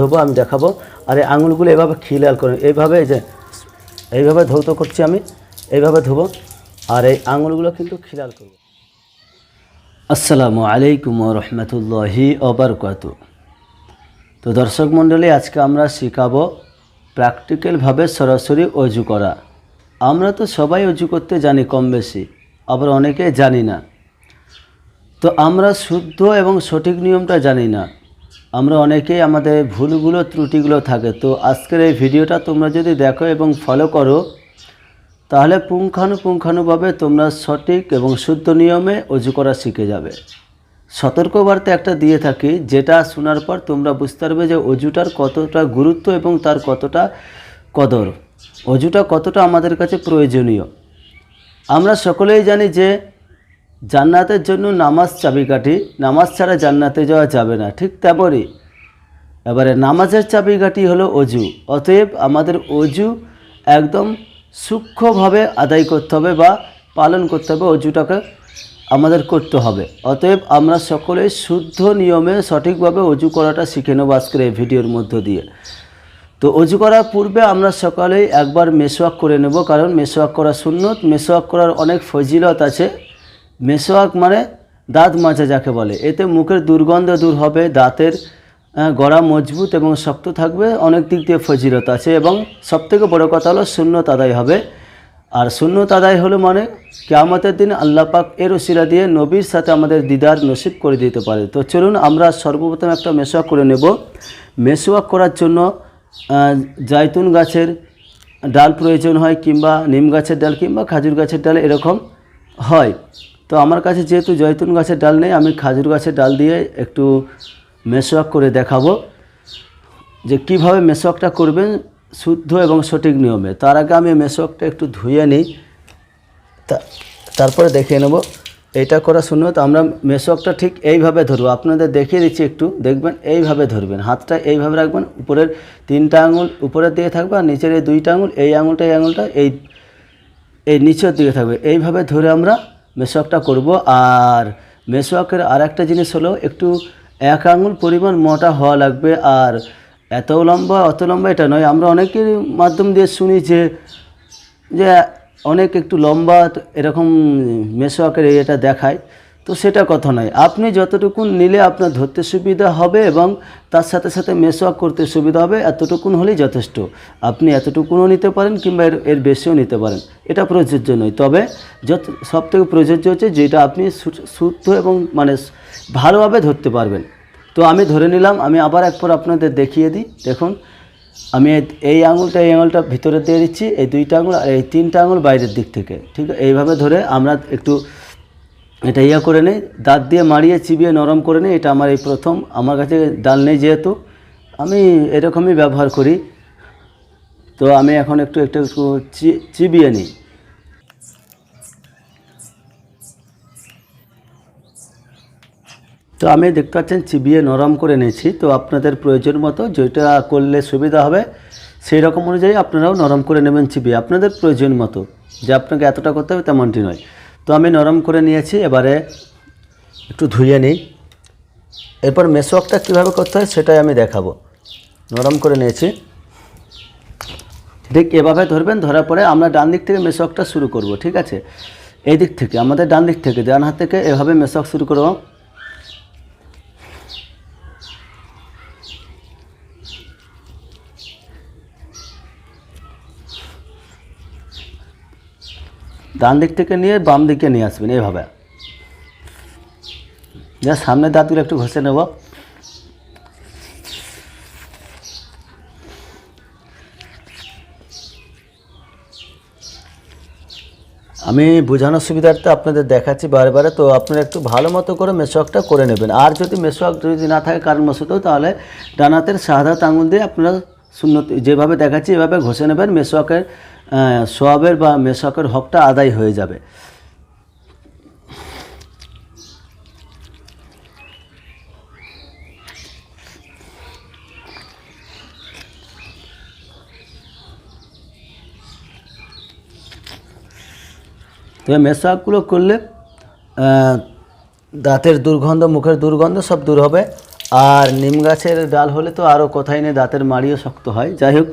ধোবো, আমি দেখাবো। আর এই আঙুলগুলো এভাবে খিলাল করে এইভাবে এই যে, এইভাবে ধৌত করছি আমি, এইভাবে ধোবো। আর এই আঙুলগুলো কিন্তু খিলাল করব। আসসালামু আলাইকুম রহমতুল্লাহি অবরকাত তো দর্শক মণ্ডলী, আজকে আমরা শেখাবো প্র্যাকটিক্যালভাবে সরাসরি অজু করা। আমরা তো সবাই অজু করতে জানি কম বেশি, আবার অনেকে জানি না। তো আমরা শুদ্ধ এবং সঠিক নিয়মটা জানি না। আমরা অনেকেই আমাদের ভুলগুলো, ত্রুটিগুলো থাকে। তো আজকের এই ভিডিওটা তোমরা যদি দেখো এবং ফলো করো, তাহলে পুঙ্খানুপুঙ্খানুভাবে তোমরা সঠিক এবং শুদ্ধ নিয়মে অজু করা শিখে যাবে। সতর্কবার্তা একটা দিয়ে থাকি, যেটা শোনার পর তোমরা বুঝতে পারবে যে অজুটার কতটা গুরুত্ব এবং তার কতটা কদর। অজুটা কতটা আমাদের কাছে প্রয়োজনীয়। আমরা সকলেই জানি যে জান্নাতের জন্য নামাজ চাবিকাঠি নামাজ ছাড়া জান্নাতে যাওয়া যাবে না, ঠিক তেমনই। এবারে নামাজের চাবিকাঠি হলো অজু, অতএব আমাদের অজু একদম সূক্ষ্মভাবে আদায় করতে হবে বা পালন করতে হবে, অজুটাকে আমাদের করতে হবে। অতএব আমরা সকলেই শুদ্ধ নিয়মে সঠিকভাবে অজু করাটা শিখে নেব আজকের এই ভিডিওর মধ্য দিয়ে। তো অজু করার পূর্বে আমরা সকালেই একবার মেসোয়াক করে নেব, কারণ মেসোয়াক করা সুন্নত। মেসোয়াক করার অনেক ফজিলত আছে মেসোয়াক মানে দাঁত মাজা যাকে বলে। এতে মুখের দুর্গন্ধ দূর হবে দাঁতের গড়া মজবুত এবং শক্ত থাকবে অনেক দিক দিয়ে ফজিলত আছে এবং সবথেকে বড় কথা হলো সুন্নত আদায় হবে। আর সুন্নত আদায় হলো মানে কেয়ামতের দিন আল্লাপাক এর ওসিলা দিয়ে নবীর সাথে আমাদের দিদার নসিব করে দিতে পারে। তো চলুন আমরা সর্বপ্রথম একটা মেসোয়াক করে নেব। মেসোয়াক করার জন্য আহ, জায়তুন গাছের ডাল প্রয়োজন হয় কিংবা নিম গাছের ডাল কিংবা খাজুর গাছের ডাল এরকম হয়। তো আমার কাছে যেহেতু জয়তুন গাছের ডাল নেই, আমি খাজুর গাছের ডাল দিয়ে একটু মেসোয়াক করে দেখাবো যে কীভাবে মেসোয়াকটা করবেন শুদ্ধ এবং সঠিক নিয়মে। তার আগে আমি মেসোয়াকটা একটু ধুয়ে নিই তারপরে দেখিয়ে নেব। এটা করা শুনো তো আমরা মেসোয়াকটা ঠিক এইভাবে ধরবো। আপনাদের দেখিয়ে দিচ্ছি একটু, দেখবেন এইভাবে ধরবেন। হাতটা এইভাবে রাখবেন, উপরের তিনটা আঙুল উপরের দিকে থাকবে আর নিচের এই দুইটা আঙুল, এই আঙুলটা এই আঙুলটা, এই এই নিচের দিকে থাকবে। এইভাবে ধরে আমরা মেসোয়াকটা করব। আর মেসোয়াকের আর একটা জিনিস হলো, একটু এক আঙুল পরিমাণ মোটা হওয়া লাগবে। আর এত লম্বা, অত লম্বা এটা নয়। আমরা অনেকের মাধ্যম দিয়ে শুনি যে যে অনেক একটু লম্বা এরকম মেসোয়াকের এটা দেখায়। তো সেটা কথা নয়। আপনি যতটুকুন নিলে আপনার ধরতে সুবিধা হবে এবং তার সাথে সাথে মেসোয়াক করতে সুবিধা হবে, এতটুকুন হলেই যথেষ্ট। আপনি এতটুকুনও নিতে পারেন কিংবা এর এর বেশিও নিতে পারেন। এটা প্রযোজ্য নয়। তবে যত সব থেকে প্রযোজ্য হচ্ছে যেটা আপনি শুদ্ধ এবং মানে ভালোভাবে ধরতে পারবেন। তো আমি ধরে নিলাম, আমি আবার একবার আপনাদের দেখিয়ে দিই। দেখুন, আমি এই আঙুলটা এই আঙুলটা ভিতরে দিয়ে দিচ্ছি, এই দুইটা আঙুল আর এই তিনটা আঙুল বাইরের দিক থেকে। ঠিক, এইভাবে ধরে আমরা একটু এটা ইয়ে করে নিই দাঁত দিয়ে মারিয়ে চিবিয়ে নরম করে নিই এটা আমার এই প্রথম। আমার কাছে ডাল নেই যেহেতু, আমি এরকমই ব্যবহার করি। তো আমি এখন একটু একটু চিবিয়ে নিই। তো আমি দেখতে পাচ্ছেন, চিবিয়ে নরম করে নিয়েছি। তো আপনাদের প্রয়োজন মতো যেটা করলে সুবিধা হবে, সেই রকম অনুযায়ী আপনারাও নরম করে নেবেন চিবিয়ে। আপনাদের প্রয়োজন মতো, যে আপনাকে এতটা করতে হবে তেমনটি নয়। তো আমি নরম করে নিয়েছি, এবারে একটু ধুয়ে নিই। এরপর মেশোয়াকটা কীভাবে করতে হয় সেটাই আমি দেখাবো। নরম করে নিয়েছি। ঠিক এভাবে ধরবেন, ধরার পরে আমরা ডান দিক থেকে মেশোয়াকটা শুরু করব, ঠিক আছে? এই দিক থেকে, আমাদের ডান দিক থেকে, ডান হাত থেকে এভাবে মেশোয়াক শুরু করব। ডান দিক থেকে নিয়ে বাম দিকে নিয়ে আসবেন এইভাবে। যা সামনে দাঁতগুলো একটু ঘষে নেব। আমি বোঝানোর সুবিধার্থে আপনাদের দেখাচ্ছি বারে বারে তো আপনারা একটু ভালো মতো করে মেশোয়াকটা করে নেবেন। আর যদি মেশোয়াক যদি না থাকে কারণবশত তাহলে ডানাতের সাদা আঙুল দিয়ে আপনারা শূন্য যেভাবে দেখাচ্ছি এভাবে ঘষে নেবেন। মেসোয়াকের আহ, সোয়াবের বা মেসোয়াকের হকটা আদায় হয়ে যাবে। তবে মেশাকগুলো করলে দাঁতের দুর্গন্ধ, মুখের দুর্গন্ধ সব দূর হবে। আর নিম গাছের ডাল হলে তো আরও কোথায় নেই দাঁতের মাড়িও শক্ত হয়। যাই হোক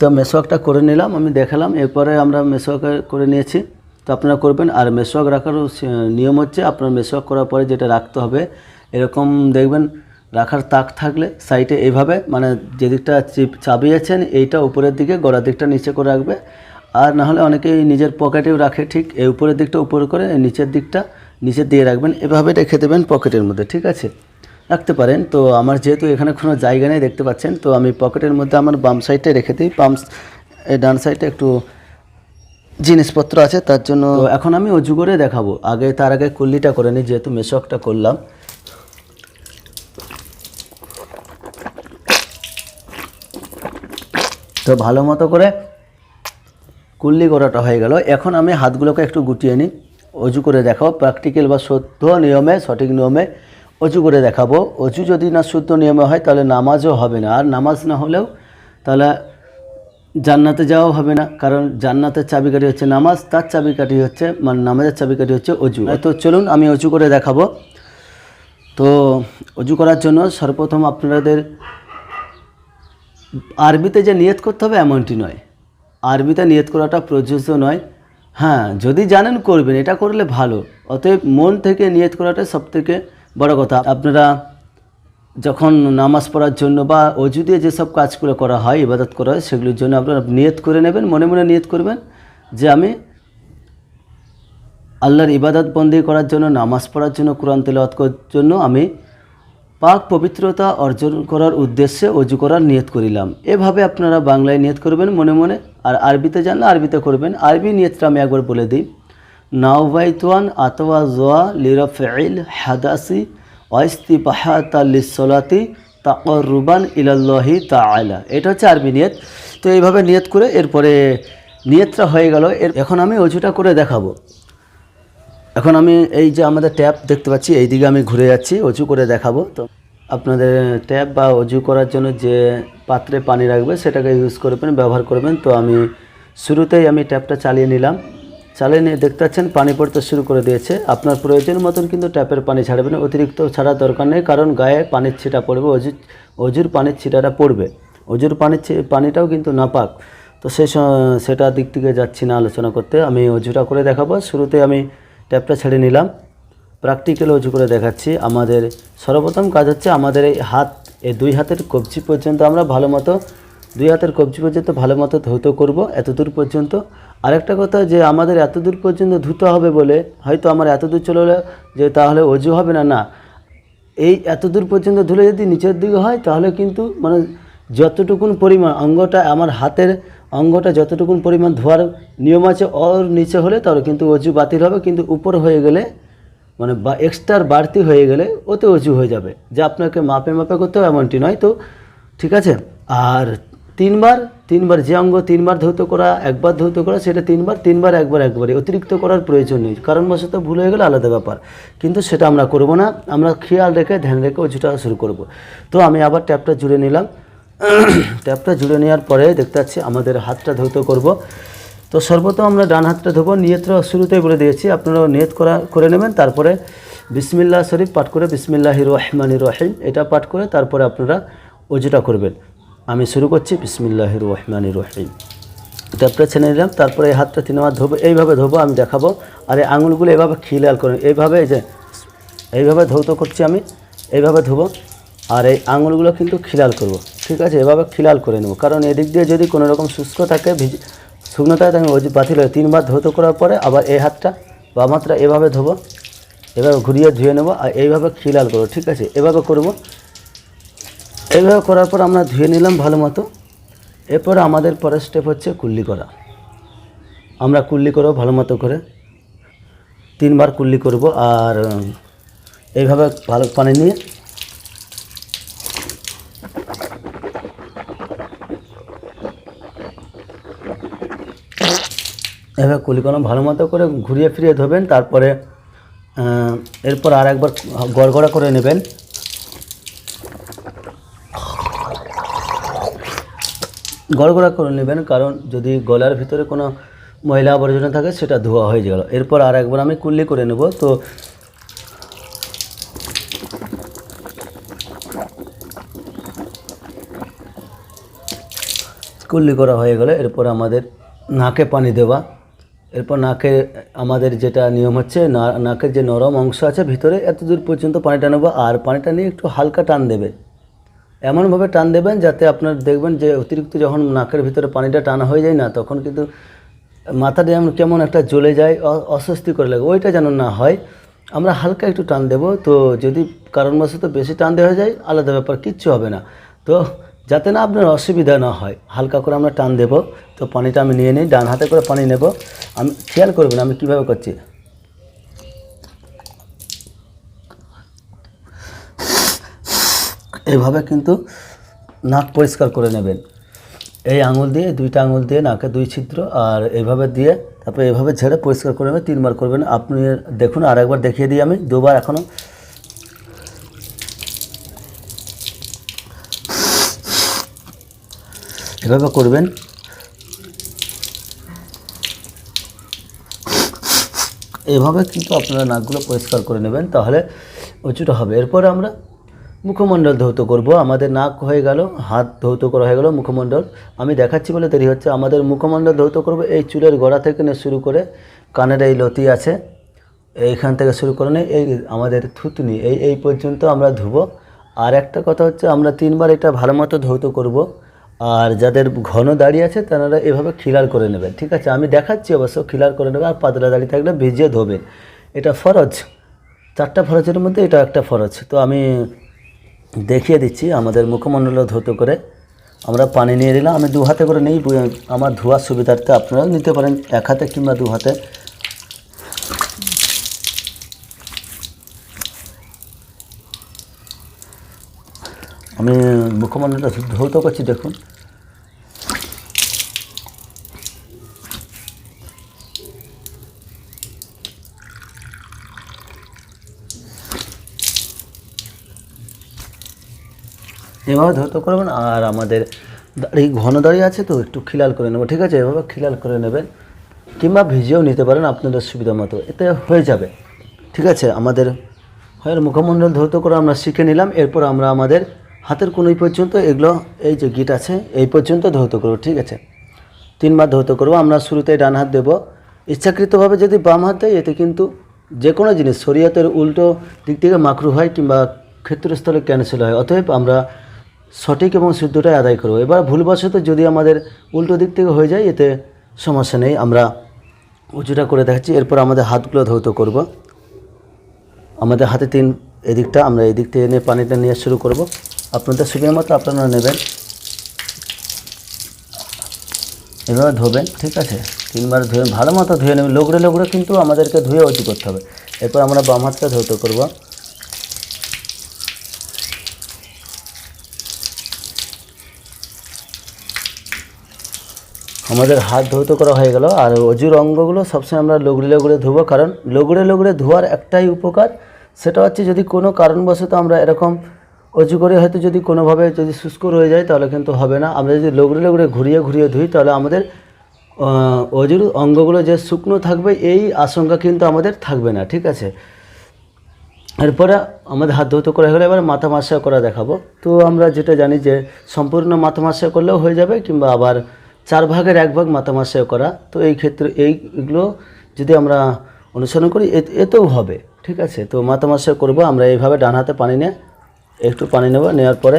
তো মেসোয়াকটা করে নিলাম, আমি দেখালাম, এরপরে আমরা মেসোয়াক করে নিয়েছি। তো আপনারা করবেন, আর মেসোয়াক রাখারও নিয়ম হচ্ছে আপনার মেসোয়াক করার পরে যেটা রাখতে হবে, এরকম দেখবেন রাখার তাক থাকলে সাইডে এইভাবে মানে যেদিকটা চিপ চাবিয়েছেন এইটা উপরের দিকে গড়ার দিকটা নিচে করে রাখবে। আর না হলে অনেকেই নিজের পকেটেও রাখে, ঠিক এই উপরের দিকটা উপরে করে, নিচের দিকটা নিচের দিয়ে রাখবেন, এভাবে রেখে দেবেন পকেটের মধ্যে, ঠিক আছে? রাখতে পারেন। তো আমার যেহেতু এখানে কোনো জায়গা নেই দেখতে পাচ্ছেন তো আমি পকেটের মধ্যে আমার বাম সাইডে রেখে দিই। বাম ডান সাইডে একটু জিনিসপত্র আছে তার জন্য এখন আমি অজু করে দেখাবো। আগে তার আগে কুল্লিটা করে নিই যেহেতু মেশকটা করলাম। তো ভালো মতো করে কুল্লি করাটা হয়ে গেল। এখন আমি হাতগুলোকে একটু গুটিয়ে নিই। অজু করে দেখাবো প্র্যাকটিক্যাল বা শুদ্ধ নিয়মে সঠিক নিয়মে অজু করে দেখাবো। অজু যদি না শুদ্ধ নিয়মে হয়, তাহলে নামাজও হবে না। আর নামাজ না হলেও তাহলে জান্নাতে যাওয়াও হবে না। কারণ জান্নাতের চাবিকাঠি হচ্ছে নামাজ, তার চাবিকাঠি হচ্ছে মানে নামাজের চাবিকাঠি হচ্ছে অজু তো চলুন, আমি অজু করে দেখাবো। তো অজু করার জন্য সর্বপ্রথম আপনাদের আরবিতে যে নিয়ত করতে হবে এমনটি নয়। আরবিতে নিয়ত করাটা প্রযোজ্য নয়। হ্যাঁ যদি জানেন করবেন, এটা করলে ভালো। অতএব মন থেকে নিয়ত করাটা সবথেকে বড় কথা, আপনারা যখন নামাজ পড়ার জন্য বা অজু দিয়ে যেসব কাজগুলো করা হয়, ইবাদত করা হয়, সেগুলির জন্য আপনারা নিয়ত করে নেবেন, মনে মনে নিয়ত করবেন যে আমি আল্লাহর ইবাদত বন্দী করার জন্য, নামাজ পড়ার জন্য, কোরআন তেলাওয়াত করার জন্য আমি পাক পবিত্রতা অর্জন করার উদ্দেশ্যে অজু করার নিয়ত করিলাম। এভাবে আপনারা বাংলায় নিয়ত করবেন মনে মনে, আর আরবিতে জানলে আরবিতে করবেন। আরবি নিয়তটা আমি একবার বলে দিই। নাওবাইতুয়ান আতওয়া জোয়া লিরফেইল হাদাসি ওয়াইস্তি বাহাতা লিসলাতি তাকরুবান ইলাল্লাহি তাআলা। এটা হচ্ছে আরবি নিয়ত। তো এইভাবে নিয়ত করে এরপরে নিয়তটা হয়ে গেল। এর এখন আমি অজুটা করে দেখাবো। এখন আমি এই যে আমাদের ট্যাপ দেখতে পাচ্ছি এই দিকে আমি ঘুরে যাচ্ছি অজু করে দেখাবো। তো আপনাদের ট্যাপ বা অজু করার জন্য যে পাত্রে পানি রাখবে, সেটাকে ইউজ করবেন, ব্যবহার করবেন। তো আমি শুরুতেই আমি ট্যাপটা চালিয়ে নিলাম। চালিয়ে নিয়ে দেখতে পাচ্ছেন, পানি পড়তে শুরু করে দিয়েছে। আপনার প্রয়োজন মতন কিন্তু ট্যাপের পানি ছাড়বেন অতিরিক্ত ছাড়ার দরকার নেই, কারণ গায়ে পানির ছিটা পড়বে, অজু, অজুর পানির ছিটাটা পড়বে। অজুর পানির পানিটাও কিন্তু নাপাক। তো স- সেটা দিক থেকে যাচ্ছি না আলোচনা করতে। আমি অজুটা করে দেখাবো। শুরুতে আমি ট্যাপটা ছেড়ে নিলাম। প্র্যাকটিক্যাল অজু করে দেখাচ্ছি। আমাদের সর্বপ্রথম কাজ হচ্ছে আমাদের এই হাত, এই দুই হাতের কবজি পর্যন্ত আমরা ভালো মতো দুই হাতের কবজি পর্যন্ত ভালো মতো ধৌত করব এতদূর পর্যন্ত। আরেকটা কথা যে আমাদের এতদূর পর্যন্ত ধুতে হবে বলে হয়তো আমার এতদূর চলে গেলে যে তাহলে অজু হবে না না। এই এতদূর পর্যন্ত ধুলে যদি নিচের দিকে হয় তাহলে কিন্তু মানে যতটুকুন পরিমাণ অঙ্গটা আমার হাতের অঙ্গটা যতটুকুন পরিমাণ ধোয়ার নিয়ম আছে ওর নিচে হলে তাহলে কিন্তু অজু বাতিল হবে, কিন্তু উপর হয়ে গেলে মানে বা এক্সট্রার বাড়তি হয়ে গেলে ওতে অজু হয়ে যাবে। যে আপনাকে মাপে মাপে করতে হবে এমনটি নয় তো, ঠিক আছে? আর তিনবার তিনবার যে অঙ্গ তিনবার ধৌত করা, একবার ধৌত করা, সেটা তিনবার তিনবার, একবার একবারে অতিরিক্ত করার প্রয়োজন নেই। কারণবশত ভুল হয়ে গেলে আলাদা ব্যাপার। কিন্তু সেটা আমরা করব না। আমরা খেয়াল রেখে, ধ্যান রেখে অজুটা শুরু করব। তো আমি আবার ট্যাপটা জুড়ে নিলাম। ট্যাপটা জুড়ে নেওয়ার পরে দেখতে পাচ্ছি আমাদের হাতটা ধৌত করব। তো সর্বপ্রথম আমরা ডান হাতটা ধোবো। নিয়তটা শুরুতেই বলে দিয়েছি আপনারা নিয়ত করা, করে নেবেন। তারপরে বিসমিল্লাহ শরীফ পাঠ করে বিসমিল্লাহ রহমান রহিম, এটা পাঠ করে তারপরে আপনারা অজুটা করবেন। আমি শুরু করছি বিসমিল্লাহ রহমান রহিম। ট্যাপটা ছেড়ে নিলাম তারপরে এই হাতটা তিনবার ধোবো, এইভাবে ধোবো, আমি দেখাবো। আর এই আঙুলগুলো এইভাবে খিলাল করে, এইভাবে এই যে, এইভাবে ধৌত করছি আমি, এইভাবে ধোবো, আর এই আঙুলগুলো কিন্তু খিলাল করব। ঠিক আছে, এভাবে খিলাল করে নেব। কারণ এদিক দিয়ে যদি কোনো রকম শুষ্ক থাকে, ভিজে, শুকনো থাকে, তাহলে ওই বাতিল হয়, তিনবার ধৌত করার পরে আবার এই হাতটা বাম হাতটা এভাবে ধোবো, এভাবে ঘুরিয়ে ধুয়ে নেব, আর এইভাবে খিলাল করব। ঠিক আছে, এভাবে করব এইভাবে করার পর আমরা ধুয়ে নিলাম ভালো মতো। এরপর আমাদের পরের স্টেপ হচ্ছে কুল্লি করা। আমরা কুল্লি করব ভালো মতো করে। তিনবার কুল্লি করব আর এইভাবে ভালো পানি নিয়ে। এভাবে কুলি কোনো ভালো মতো করে ঘুরিয়ে ফিরিয়ে ধোবেন। তারপরে এরপর আর একবার গড়গড়া করে নেবেন। গড়গড়া করে নেবেন, কারণ যদি গলার ভিতরে কোনো ময়লা আবর্জনা থাকে, সেটা ধোয়া হয়ে গেল। এরপর আর একবার আমি কুল্লি করে নেব। তো কুল্লি করা হয়ে গেলে। এরপর আমাদের নাকে পানি দেওয়া। এরপর নাকে আমাদের যেটা নিয়ম হচ্ছে নাকের যে নরম অংশ আছে ভিতরে এত দূর পর্যন্ত পানিটা নেব। আর পানিটা নিয়ে একটু হালকা টান দেবে। এমনভাবে টান দেবেন যাতে আপনার দেখবেন যে অতিরিক্ত যখন নাকের ভিতরে পানিটা টানা হয়ে যায় না, তখন কিন্তু মাথাটা যেমন কেমন একটা জ্বলে যায় অস্বস্তি করে লাগে। ওইটা যেন না হয়। আমরা হালকা একটু টান দেব। তো যদি কারণবশত বেশি টান দেওয়া যায়, আলাদা ব্যাপার, কিচ্ছু হবে না। তো যাতে না আপনার অসুবিধা না হয়, হালকা করে আমরা টান দেব। তো পানিটা আমি নিয়ে নিই, ডান হাতে করে পানি নেব। আমি খেয়াল করবেন আমি কীভাবে করছি। এভাবে কিন্তু নাক পরিষ্কার করে নেবেন। এই আঙুল দিয়ে, দুইটা আঙুল দিয়ে নাকে দুই ছিদ্র, আর এইভাবে দিয়ে তারপরে এভাবে ঝেড়ে পরিষ্কার করে নেবেন, তিনবার করবেন। আপনি দেখুন আর একবার দেখিয়ে দিই আমি, দুবার এখনও এভাবে করবেন। এভাবে কিন্তু আপনারা নাকগুলো পরিষ্কার করে নেবেন, তাহলে উঁচুটা হবে। এরপরে আমরা মুখমণ্ডল ধৌত করব, আমাদের নাক হয়ে গেল, হাত ধৌত করা হয়ে গেল মুখমণ্ডল। আমি দেখাচ্ছি বলে দেরি হচ্ছে, আমাদের মুখমণ্ডল ধৌত করব, এই চুলের গোড়া থেকে নিয়ে শুরু করে, কানের এই লতি আছে, এইখান থেকে শুরু করে নিয়ে এই আমাদের থুতনি, এই এই পর্যন্ত আমরা ধুবো। আর একটা কথা হচ্ছে, আমরা তিনবার এটা ভালো মতো ধৌত করব, আর যাদের ঘন দাড়ি আছে তারা এভাবে খিলার করে নেবেন ঠিক আছে? আমি দেখাচ্ছি অবশ্য খিলার করে নেবেন আর পাতলা দাড়ি থাকলে ভিজিয়ে ধোবেন এটা ফরজ, চারটা ফরজের মধ্যে এটা একটা ফরজ, তো আমি দেখিয়ে দিচ্ছি, আমাদের মুখমণ্ডল ধৌত করে। আমরা পানি নিয়ে নিলাম, আমি দু হাতে করে নেই আমার ধোয়ার সুবিধার্থে আপনারাও নিতে পারেন, এক হাতে কিংবা দু হাতে। আমি মুখমণ্ডলটা ধৌত করছি, দেখুন। এভাবে ধৌত করবেন আর আমাদের দাড়ি, ঘন দাড়ি আছে তো, একটু খিলাল করে নেব, ঠিক আছে? এভাবে খিলাল করে নেবেন, কিংবা ভিজিয়েও নিতে পারেন আপনাদের সুবিধা মতো। এতে হয়ে যাবে, ঠিক আছে? আমাদের হয় মুখমণ্ডল ধৌত করে আমরা শিখে নিলাম। এরপর আমরা আমাদের হাতের কোনোই পর্যন্ত, এগুলো, এই যে গিট আছে, এই পর্যন্ত ধৌত করব, ঠিক আছে? তিনবার ধৌত করব। আমরা শুরুতে ডান হাত দেবো। ইচ্ছাকৃতভাবে যদি বাম হাত দেয়, এতে কিন্তু যে কোনো জিনিস, শরীয়তের উল্টো দিক থেকে মাকরু হয়, কিংবা ক্ষেত্রস্থলে ক্যান্সেল হয়। অতএব আমরা সঠিক এবং শুদ্ধটাই আদায় করব। এবার ভুলবশত যদি আমাদের উল্টো দিক থেকে হয়ে যায়, এতে সমস্যা নেই। আমরা উঁচুটা করে দেখাচ্ছি, এরপর আমাদের হাতগুলো ধৌত করব। আমাদের হাতে তিন এদিকটা, আমরা এদিক থেকে এনে পানিটা নিয়ে শুরু করব। আপনাদের সুবিধা মতো আপনারা নেবেন। এভাবে ধোবেন, ঠিক আছে? তিনবার ধুয়ে, ভালো মতো ধুয়ে নেবেন। লোগড়ে লোগড়ে কিন্তু আমাদেরকে ধুয়ে অতি করতে হবে। এরপর আমরা বাম হাতটা ধৌত করব। আমাদের হাত ধৌত করা হয়ে গেল। আর অজুর অঙ্গগুলো সবসময় আমরা লগড়ে লগুড়ে ধুবো, কারণ লগুড়ে লগুড়ে ধোয়ার একটাই উপকার, সেটা হচ্ছে যদি কোনো কারণবশত আমরা এরকম অজু করে হয়তো যদি কোনোভাবে যদি শুষ্ক রয়ে যায়, তাহলে কিন্তু হবে না। আমরা যদি লগুড়ে লগুড়ে ঘুরিয়ে ঘুরিয়ে ধুই, তাহলে আমাদের অজুর অঙ্গগুলো যে শুকনো থাকবে, এই আশঙ্কা কিন্তু আমাদের থাকবে না, ঠিক আছে? এরপরে আমাদের হাত ধৌত করা হয়ে গেলে। এবার মাথা মাসা করা দেখাবো। তো আমরা যেটা জানি যে, সম্পূর্ণ মাথা মাসা করলেও হয়ে যাবে, কিংবা আবার চার ভাগের এক ভাগ মাসা করা। তো এই ক্ষেত্রে এইগুলো যদি আমরা অনুসরণ করি এতেও হবে। ঠিক আছে? তো মাসা করব, আমরা এইভাবে ডান হাতে পানি নিয়ে একটু পানি নেব, নেওয়ার পরে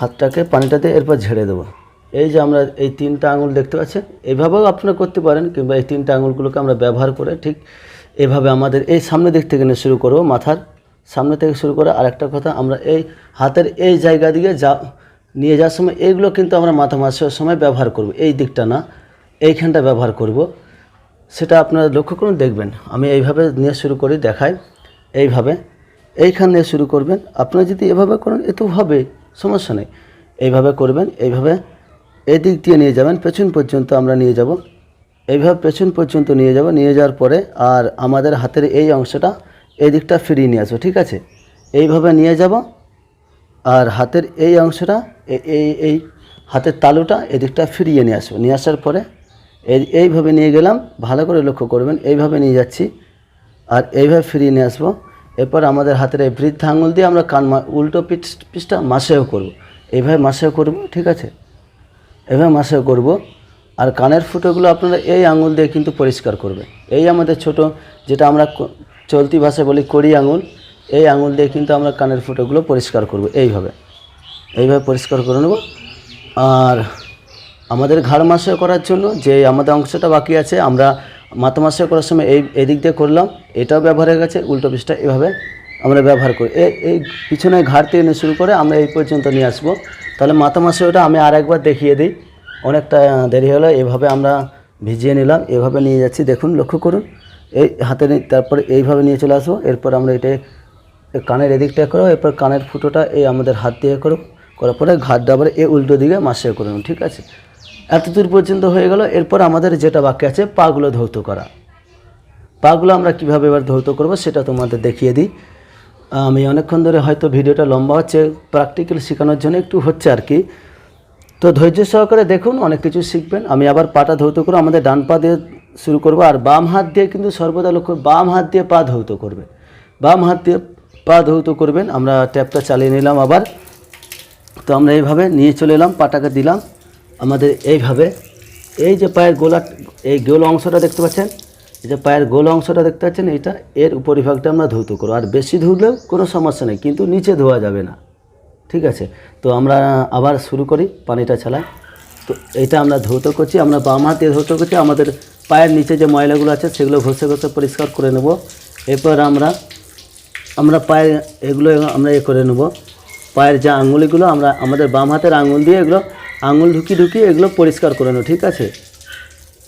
হাতটাকে পানিটাতে এরপর ঝেড়ে দেবো। এই যে আমরা এই তিনটা আঙুল দেখতে পাচ্ছেন এইভাবেও আপনারা করতে পারেন, কিংবা এই তিনটা আঙুলগুলোকে আমরা ব্যবহার করে ঠিক এভাবে আমাদের এই সামনে দিক থেকে নিয়ে শুরু করব, মাথার সামনে থেকে শুরু করে আরেকটা কথা, আমরা এই হাতের এই জায়গা দিয়ে যা নিয়ে যাওয়ার সময় এইগুলো কিন্তু আমরা মাথা মাসার সময় ব্যবহার করব। এই দিকটা না, এইখানটা ব্যবহার করব। সেটা আপনারা লক্ষ্য করুন, দেখবেন। আমি এইভাবে নিয়ে শুরু করি, দেখাই। এইভাবে। এইখান নিয়ে শুরু করবেন। আপনারা যদি এভাবে করেন এতেও হবে, সমস্যা নেই। এইভাবে করবেন, এইভাবে এদিক দিয়ে নিয়ে যাবেন, পেছন পর্যন্ত আমরা নিয়ে যাব। এইভাবে পেছন পর্যন্ত নিয়ে যাব, নিয়ে যাওয়ার পরে আর আমাদের হাতের এই অংশটা, এই দিকটা ফিরিয়ে নিয়ে আসব, ঠিক আছে? এইভাবে নিয়ে যাব। আর হাতের এই অংশটা এই এই হাতের তালুটা এদিকটা ফিরিয়ে নিয়ে আসব। নিয়ে আসার পরে এই, এইভাবে নিয়ে গেলাম, ভালো করে লক্ষ্য করবেন, এইভাবে নিয়ে যাচ্ছি। আর এইভাবে ফিরিয়ে নিয়ে আসব। এরপর আমাদের হাতের এই বৃদ্ধ আঙুল দিয়ে আমরা কান উল্টো পিঠ, পিঠটা মাসেও করব। এইভাবে মাসেও করব, ঠিক আছে? এভাবে মাসেও করব। আর কানের ফুটোগুলো আপনারা এই আঙুল দিয়ে কিন্তু পরিষ্কার করবে এই আমাদের ছোট, যেটা আমরা চলতি ভাষায় বলি কড়ি আঙুল এই আঙুল দিয়ে কিন্তু আমরা কানের ফুটোগুলো পরিষ্কার করব এইভাবে। এইভাবে পরিষ্কার করে নেব। আর আমাদের ঘাড় মাসে করার জন্য যে আমাদের অংশটা বাকি আছে, আমরা মাথা মাসে করার সময় এই এদিক দিয়ে করলাম, এটাও ব্যবহার হয়ে গেছে, উল্টো পিসটা এভাবে আমরা ব্যবহার করি। এই এই পিছনে ঘাড় থেকে নিয়ে শুরু করে আমরা এই পর্যন্ত নিয়ে আসব। তাহলে মাথা মাসে ওটা আমি আর একবার দেখিয়ে দিই। অনেকটা দেরি হলো, এভাবে আমরা ভিজিয়ে নিলাম, এভাবে নিয়ে যাচ্ছি। দেখুন, লক্ষ্য করুন, এই হাতে তারপরে এইভাবে নিয়ে চলে আসব। এরপর আমরা এটা কানের এদিকটা করো, এরপর কানের ফুটোটা এই আমাদের হাত দিয়ে করো, করার পরে ঘাটটা আবার এই উল্টো দিকে মাসে করে নেব ঠিক আছে? এত দূর পর্যন্ত হয়ে গেল, এরপর আমাদের যেটা বাকি আছে, পাগুলো ধৌত করা। পাগুলো আমরা কীভাবে এবার ধৌত করব সেটা তোমাদের দেখিয়ে দিই। আমি অনেকক্ষণ ধরে হয়তো ভিডিওটা লম্বা হচ্ছে প্র্যাকটিক্যাল শেখানোর জন্য একটু হচ্ছে আর কি। তো ধৈর্য সহকারে দেখুন, অনেক কিছু শিখবেন। আমি আবার পাটা ধৌত করে আমাদের ডান পা দিয়ে শুরু করব, আর বাম হাত দিয়ে কিন্তু সর্বদা লক্ষ্য, বাম হাত দিয়ে পা ধৌত করবে। বাম হাত দিয়ে পা ধৌত করবেন, আমরা ট্যাপটা চালিয়ে নিলাম আবার। তো আমরা এইভাবে নিয়ে চলে এলাম, পাটাকে দিলাম। আমাদের এইভাবে, এই যে পায়ের গোলা, এই গোল অংশটা দেখতে পাচ্ছেন? এই যে পায়ের গোল অংশটা দেখতে পাচ্ছেন, এটা এর উপরিভাগটা আমরা ধৌত করব। আর বেশি ধুলেও কোনো সমস্যা নেই, কিন্তু নিচে ধোয়া যাবে না। ঠিক আছে? তো আমরা আবার শুরু করি, পানিটা ছালাই তো এটা আমরা ধৌত করছি, আমরা বাম হাতে ধৌত করছি। আমাদের পায়ের নিচে যে ময়লাগুলো আছে, সেগুলো ঘষে ঘষে পরিষ্কার করে নেব। এরপর আমরা আমরা পায়ের এগুলো আমরা এ করে নেব। পায়ের যে আঙুলিগুলো, আমরা আমাদের বাম হাতের আঙুল দিয়ে এগুলো আঙুল ঢুকিয়ে ঢুকিয়ে এগুলো পরিষ্কার করে নেব, ঠিক আছে?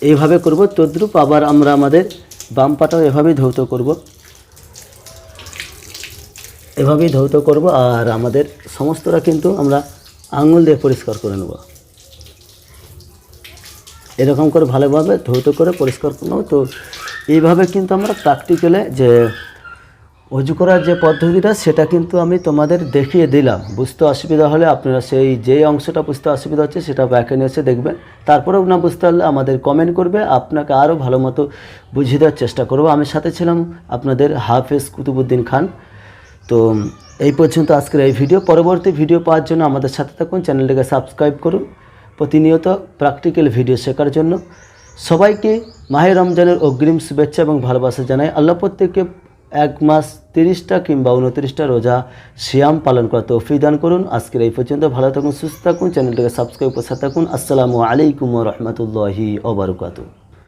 এইভাবে করব, তদ্রুপ আবার আমরা আমাদের বাম পাটাও এভাবেই ধৌত করব। এভাবেই ধৌত করব আর আমাদের সমস্তটা কিন্তু আমরা আঙুল দিয়ে পরিষ্কার করে নেব। এরকম করে ভালোভাবে ধৌত করে পরিষ্কার করে নেব। তো এইভাবে কিন্তু আমরা প্র্যাকটিক্যালে যে অজু করার যে পদ্ধতিটা, সেটা কিন্তু আমি তোমাদের দেখিয়ে দিলাম। বুঝতে অসুবিধা হলে আপনারা সেই যেই অংশটা বুঝতে অসুবিধা হচ্ছে সেটা ব্যাকে নিয়ে এসে দেখবেন। তারপরেও না বুঝতে পারলে আমাদের কমেন্ট করবে, আপনাকে আরও ভালো মতো বুঝিয়ে দেওয়ার চেষ্টা করব। আমি সাথে ছিলাম আপনাদের হাফেজ কুতুবুদ্দিন খান। তো এই পর্যন্ত আজকের এই ভিডিও। পরবর্তী ভিডিও পাওয়ার জন্য আমাদের সাথে থাকুন, চ্যানেলটিকে সাবস্ক্রাইব করুন। প্রতিনিয়ত প্র্যাকটিক্যাল ভিডিও শেখার জন্য সবাইকে মাহে রমজানের অগ্রিম শুভেচ্ছা এবং ভালোবাসা জানাই। আল্লাহ প্রত্যেককে এক মাস তিরিশটা কিংবা উনত্রিশটা রোজা শ্যাম পালন করা তৌফিক দান করুন। আজকের এই পর্যন্ত ভালো থাকুন, সুস্থ থাকুন, চ্যানেলটাকে সাবস্ক্রাইব করে থাকুন। আসসালামু আলাইকুম রহমতুল্লাহি ওবরকাতু